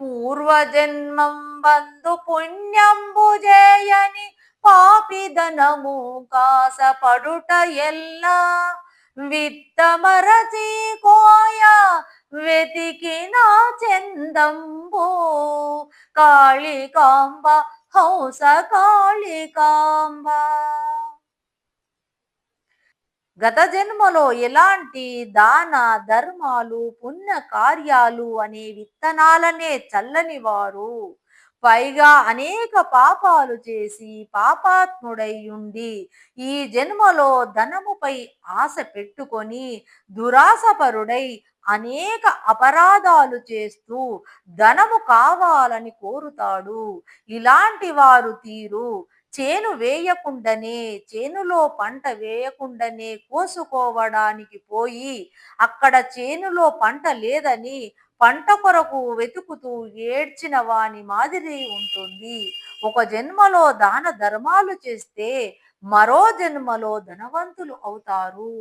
పూర్వజన్మం బంధు పుణ్యంబు చేయని పాపిదనము కాసపడుట ఎల్లా విత్తమరచి కోయ వెతికిన చందంబు కాళికాంబ హంస కాళికాంబ గత జన్మలో ఎలాంటి దాన ధర్మాలు పుణ్య కార్యాలు అనే విత్తనాలనే చల్లని వారు. పైగా అనేక పాపాలు చేసి పాపాత్ముడై ఉండి ఈ జన్మలో ధనముపై ఆశ పెట్టుకొని దురాశపరుడై అనేక అపరాధాలు చేస్తూ ధనము కావాలని కోరుతాడు. ఇలాంటి వారు తీరు చేను వేయకుండానే చేనులో పంట వేయకుండానే కోసుకోవడానికి పోయి అక్కడ చేనులో పంట లేదని పంట కొరకు వెతుకుతూ ఏడ్చిన వాని మాదిరి ఉంటుంది. ఒక జన్మలో దాన ధర్మాలు చేస్తే మరో జన్మలో ధనవంతులు అవుతారు.